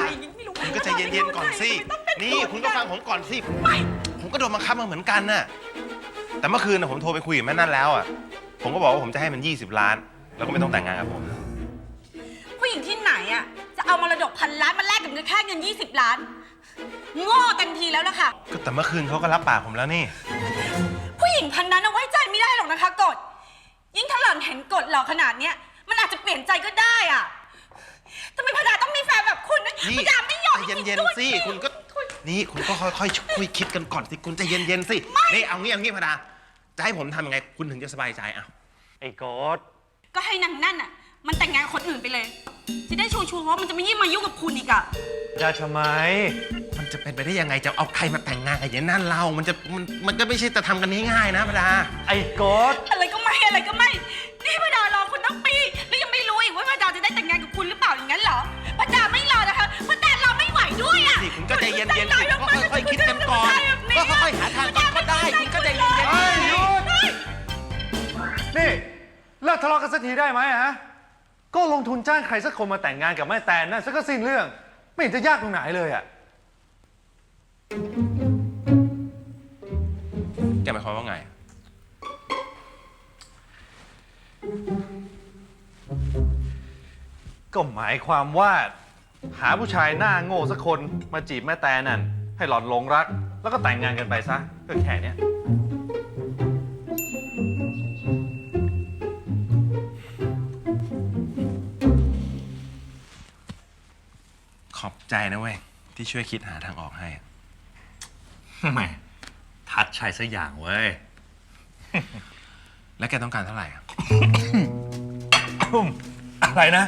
อนทำไมทำกับพดาอย่างนี้ไม่รู้คุณก็ใจเย็นๆก่อนสิทำไมต้องเป็นนี่คุณก็ฟังผมก่อนสิไม่ผมก็โดนบังคับมาเหมือนกันน่ะ แต่เมื่อคืนน่ะผมโทรไปคุยกับแม่นั่นแล้วอะ ผมก็บอกว่าผมจะให้มัน 20 ล้าน แล้วก็ไม่ต้องแต่งงานกับผม ผู้หญิงที่ไหนอะจะเอามรดกพันล้านมาแลกกับเงินแค่เงิน 20 ล้านโง่เต็มทีแล้วล่ะค่ะ ก็แต่เมื่อคืนเขาก็รับปากผมแล้วนี่ ผู้หญิงพันนั้นเอาไว้ใจไม่ได้หรอกนะคะกฎยิ่งถ้าหล่อนเห็นกฎหลอกขนาดเนี้ยมันอาจจะเปลี่ยนใจก็ได้อะ ทำไมพดาต้องมีแฟนแบบคุณนะนี่พดาไม่ยอมใจให้เย็นด้วยๆสิ คุณก็นี่คุณก็ค่อยๆคุยคิดกันก่อนสิ คุณใจเย็นๆสิ นี่เอางี้เอางี้พดา จะให้ผมทำยังไง คุณถึงจะสบายใจอะ ไอ้กดก็ให้นางนั่นอะ มันแต่งงานกับคนอื่นไปเลย จะได้ชัวร์ๆว่ามันจะไม่ยิ่งมายุ่งกับคุณอีกอะ จะทำไม มันจะเป็นไปได้ยังไง จะเอาใครมาแต่งงานกับยายนั่นเรา มันจะ มัน มันจะไม่ใช่จะทำกันง่ายๆนะพดา ไอ้กดอะไรก็ไม่อะไรก็ไม่ กันก่อนก็ค่อยๆหาทางก่อนก็ได้คุณก็ใจเย็นเฮ้ยหยุดนี่เลิกทะเลาะกันสักทีได้ไหมฮะ ก็ลงทุนจ้างใครสักคนมาแต่งงานกับแม่แตนนั่นสักก็สิ้นเรื่อง ไม่เห็นจะยากตรงไหนเลยอะๆแกหมายความว่าไง ก็หมายความว่า หาผู้ชายหน้าโง่สักคนมาจีบแม่แตนนั่น ให้หล่อนหลงรัก แล้วก็แต่งงานกันไปซะก็แค่เนี้ยขอบใจนะเว้ย ที่ช่วยคิดหาทางออกให้แหมทัดชัยสักอย่างเว้ย แล้วแกต้องการเท่าไหร่อะอืมอะไรนะ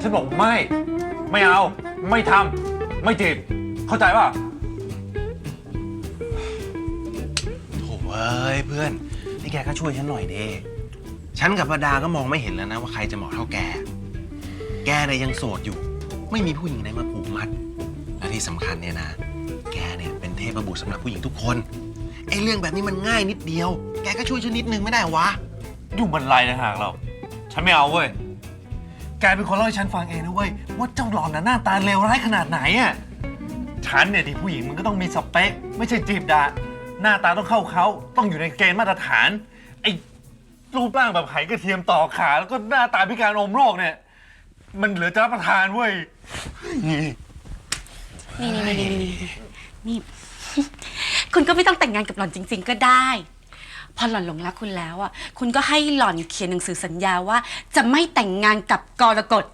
ฉันบอกไม่ ไม่เอา ไม่ทำ ไม่จีบ เข้าใจป่ะโถ่เอ้ยเพื่อน นี่แกก็ช่วยฉันหน่อยเด้ฉันกับประดาก็มองไม่เห็นแล้วนะว่าใครจะเหมาะเท่าแก แกเนี่ยยังโสดอยู่ ไม่มีผู้หญิงไหนมาผูกมัด และที่สำคัญเนี่ยนะ แกเนี่ยเป็นเทพบุตรสำหรับผู้หญิงทุกคนไอ้เรื่องแบบนี้มันง่ายนิดเดียว แกก็ช่วยฉันนิดนึงไม่ได้วะยุ่งบรรลัยนะหากเรา ฉันไม่เอาเว้ย แกเป็นคนเล่าให้ฉันฟังเองนะเว้ยว่าเจ้าหลอนน่ะหน้าตาเลวร้ายขนาดไหนอะฉันเนี่ยที่ผู้หญิงมันก็ต้องมีสเปค ไม่ใช่จีบดาหน้าตาต้องเข้าเขาต้องอยู่ในเกณฑ์มาตรฐานไอ้รูปร่างแบบไขกระเทียมต่อขาแล้วก็หน้าตาพิการอมโรคเนี่ย มันเหลือจะรับประทานเว้ยนี่นี่นี่นี่นี่ คุณก็ไม่ต้องแต่งงานกับหล่อนจริง ๆ ก็ได้ พอหล่อนหลงรักคุณแล้วอะ คุณก็ให้หล่อนเขียนหนังสือสัญญาว่า จะไม่แต่งงานกับกรกฎ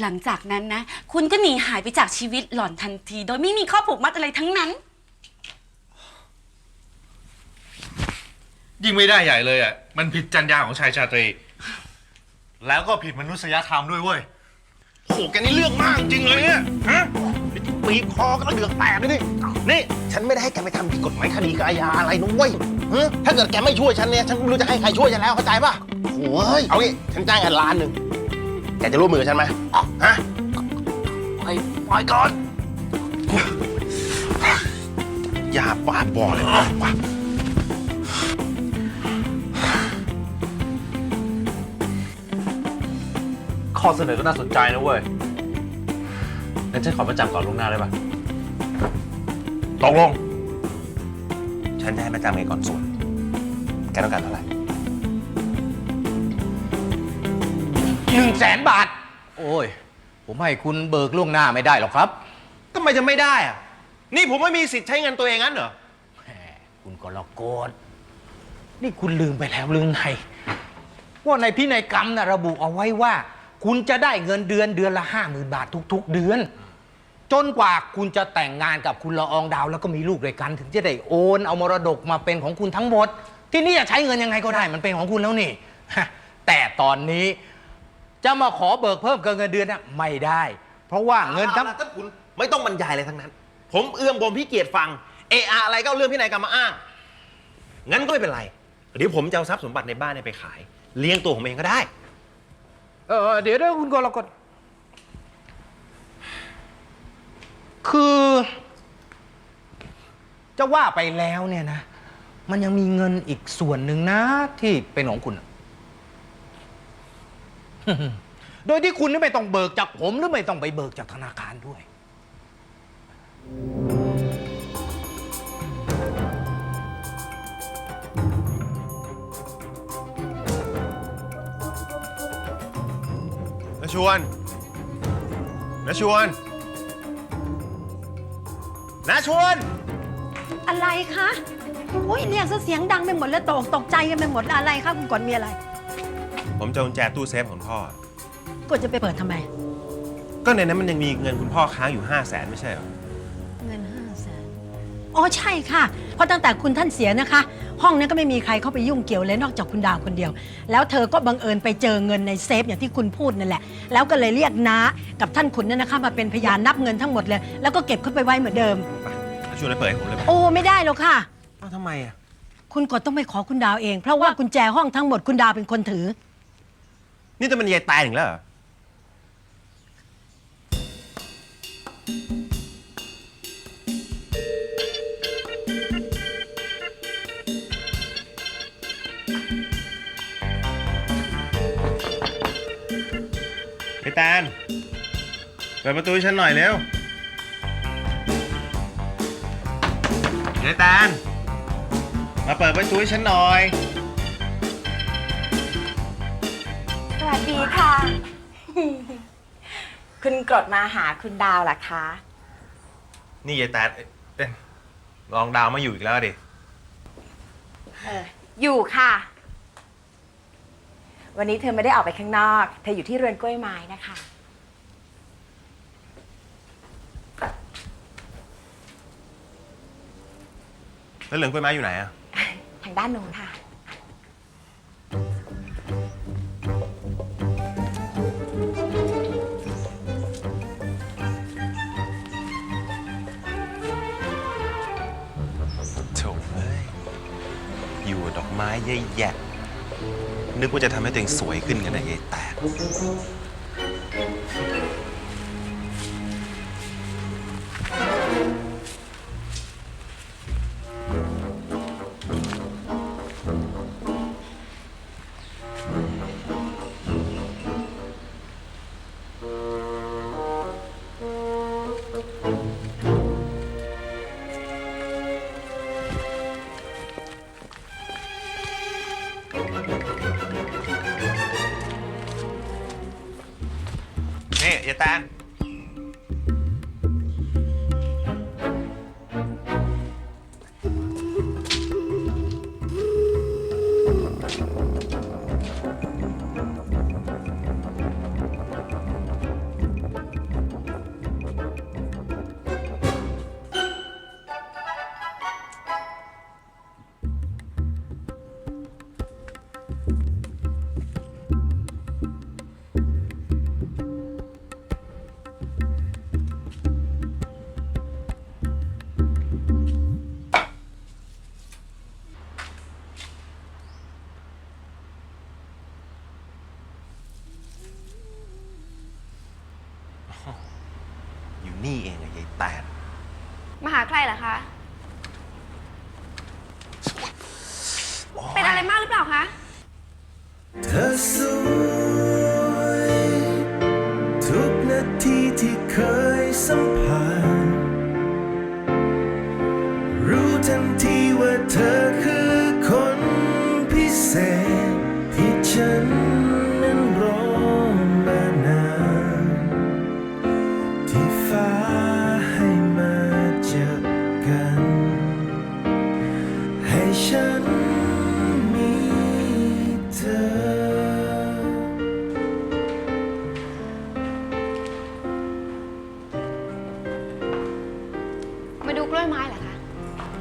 หลังจากนั้นนะ คุณก็หนีหายไปจากชีวิตหล่อนทันที โดยไม่มีข้อผูกมัดอะไรทั้งนั้น ยิ่งไม่ได้ใหญ่เลยอะ มันผิดจรรยาของชายชาตรี แล้วก็ผิดมนุษยธรรมด้วยเว้ย โหแกนี่เรื่องมากจริงเลยเนี่ยฮะ ปีบคอก็เดือกแตกเลยนี่นี่ฉันไม่ได้ให้แกไปทำผิดกฎหมายคดีกบอาญาอะไรนุ้ยฮะถ้าเกิดแกไม่ช่วยฉันเนี่ยฉันไม่รู้จะให้ใครช่วยฉันแล้วเข้าใจป่ะโอ้ยเอางี้ฉันจ้างกันล้านหนึ่งแกจะร่วมมือกับฉันไหมฮะปล่อยปล่อยก่อนอย่าบ้าบอเลยนะวะข้อเสนอก็น่าสนใจนะเว้ย งั้นฉันขอประจำก่อนล่วงหน้าได้ปะตกลง ฉันจะให้ประจำไงก่อนส่วนแกต้องการเท่าไหร่หนึ่งแสนบาท โอ้ย ผมให้คุณเบิกล่วงหน้าไม่ได้หรอกครับ ทำไมจะไม่ได้อะนี่ผมไม่มีสิทธิ์ใช้เงินตัวเองงั้นเหรอ แหมคุณกรกฎนี่คุณลืมไปแล้วหรือไง ว่าในพินัยกรรมนะระบุเอาไว้ว่า คุณจะได้เงินเดือนเดือนละห้าหมื่นบาททุก ๆ เดือน จนกว่าคุณจะแต่งงานกับคุณละอองดาว แล้วก็มีลูกด้วยกันถึงจะได้โอนเอามรดกมาเป็นของคุณทั้งหมด ที่นี่จะใช้เงินยังไงก็ได้มันเป็นของคุณแล้วนี่ฮะแต่ตอนนี้จะมาขอเบิกเพิ่มเกินเงินเดือนน่ะไม่ได้ เพราะว่าเงินทั้ง อาละท่านคุณไม่ต้องบรรยายอะไรทั้งนั้น ผมเอื้อมบมพี่เกียรติฟังเออาอะไรก็เอาเรื่องพี่นายกรรมมาอ้าง งั้นก็ไม่เป็นไรเดี๋ยวผมจะเอาทรัพย์สมบัติในบ้านเนี่ยไปขาย เลี้ยงตัวผมเองก็ได้ เออเดี๋ยวเดี๋ยวคุณกรกฎ คือ จะว่าไปแล้วเนี่ยนะ มันยังมีเงินอีกส่วนหนึ่งนะ ที่เป็นของคุณ โดยที่คุณไม่ต้องเบิกจากผมหรือไม่ต้องไปเบิกจากธนาคารด้วยนาชวนนาชวน นาชวน อะไรคะโอ้ยเรียกซะเสียงดังไปหมดแล้วตกตกใจกันไปหมดแล้วอะไรคะคุณกดมีอะไรผมจะเอากุญแจตู้เซฟของพ่อ กดจะไปเปิดทำไม ก็ในนั้นมันยังมีเงินคุณพ่อค้างอยู่ 5 0 0แสนไม่ใช่เหรอเงินห้าแสน อ๋อใช่ค่ะ เพราะตั้งแต่คุณท่านเสียนะคะ ห้องนั้นก็ไม่มีใครเข้าไปยุ่งเกี่ยวเลยนอกจากคุณดาวคนเดียว แล้วเธอก็บังเอิญไปเจอเงินในเซฟอย่างที่คุณพูดนั่นแหละ แล้วก็เลยเรียกน้ากับท่านขุนนั่นนะคะ มาเป็นพยานนับเงินทั้งหมดเลย แล้วก็เก็บเข้าไปไว้เหมือนเดิมนาชวนไปเปิดให้ผมเลยไหมโอ้ไม่ได้หรอกค่ะอ้าวทำไมอะคุณกดต้องไปขอคุณดาวเอง เพราะว่ากุญแจห้องทั้งหมดคุณดาวเป็นคนถือ นี่แต่มันยายตายถึงแล้วเหรอ ไอ้แตนเปิดประตูให้ฉันหน่อยเร็วไอ้แตนมาเปิดประตูให้ฉันหน่อย สวัสดีค่ะ คุณกรดมาหาคุณดาวเหรอคะ นี่ยายแตนเอ้ยเต้นลองดาวมาอยู่อีกแล้วดิ เออ อยู่ค่ะ วันนี้เธอไม่ได้ออกไปข้างนอก เธออยู่ที่เรือนกล้วยไม้นะคะ แล้วเหลืองกล้วยไม้อยู่ไหนอะทางด้านโน้นค่ะ โถเอ้ยอยู่กับดอกไม้เยอะแยะ นึกว่าจะทำให้ตัวเองสวยขึ้นกันนะยายแตก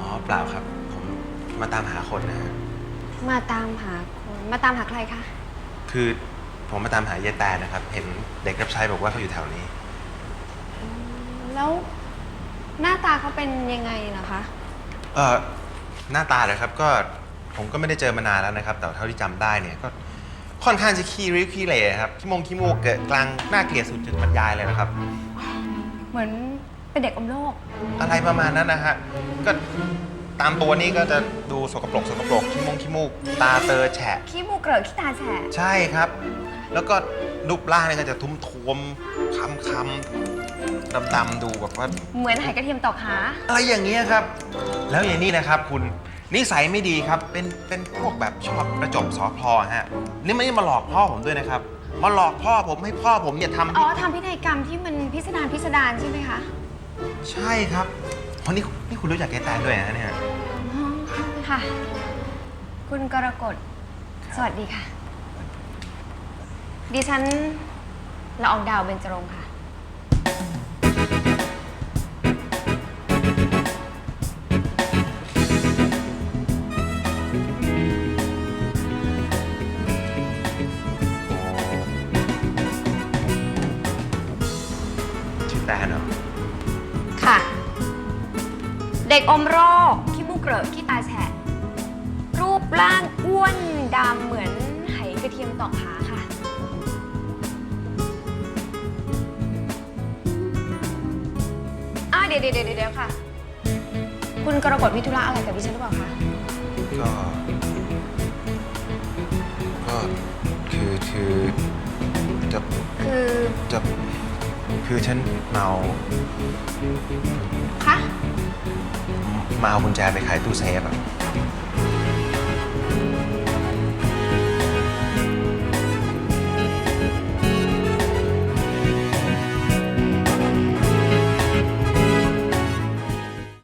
อ๋อเปล่าครับ ผมมาตามหาคนนะฮะมาตามหาคนมาตามหาใครคะ คือผมมาตามหายายแตนนะครับ เห็นเด็กรับใช้บอกว่าเขาอยู่แถวนี้ แล้วหน้าตาเขาเป็นยังไงนะคะ เออหน้าตาเลยครับก็ผมก็ไม่ได้เจอมานานแล้วนะครับ แต่เท่าที่จำได้เนี่ยก็ค่อนข้างจะขี้ริ้วขี้เหร่ครับขี้มงขี้มูกเกิดกลางหน้าเกลียดสุดจุดบรรยายเลยนะครับ เหมือน เป็นเด็กอมโลก อะไรประมาณนั้นนะฮะ ก็ตามตัวนี่ก็จะดูสกปรกสกปรกขี้มงขี้มูก ตาเตอแฉะ ขี้มูกเกลอะขี้ตาแฉะใช่ครับ แล้วก็รูปร่างเนี่ยก็จะทุ้มทวมๆคำคำดำดำๆดูแบบว่า เหมือนไหกระเทียมตอกขาอะไรอย่างเงี้ยครับ แล้วอย่างนี้นะครับคุณนิสัยไม่ดีครับ เป็นเป็นพวกแบบชอบประจบสอพอฮะ นี่ไม่ได้มาหลอกพ่อผมด้วยนะครับ มาหลอกพ่อผมให้พ่อผมเนี่ยทำอ๋อทำพินัยกรรมที่มันพิสดารพิสดารใช่ไหมคะ ใช่ครับคนนี้นี่คุณรู้จักแกแตนด้วยนะเนี่ยอ๋อค่ะ คุณกรกฎ สวัสดีค่ะ ดิฉันละอองดาวเบญจรงค์ค่ะ เด็กอมโรคขี้มูกเกลอะขี้ตาแฉะ รูปร่างอ้วนดำเหมือนไหกระเทียมตอกขาค่ะอ่าเดี๋ยวเดี๋ยวเดี๋ยวเดี๋ยวค่ะ คุณกรกฎมีธุระอะไรกับดิฉันหรือเปล่าคะ ก็ ก็คือคือจะคือจะคือฉันเมา คะ มาเอากุญแจไปขายตู้เซฟอะ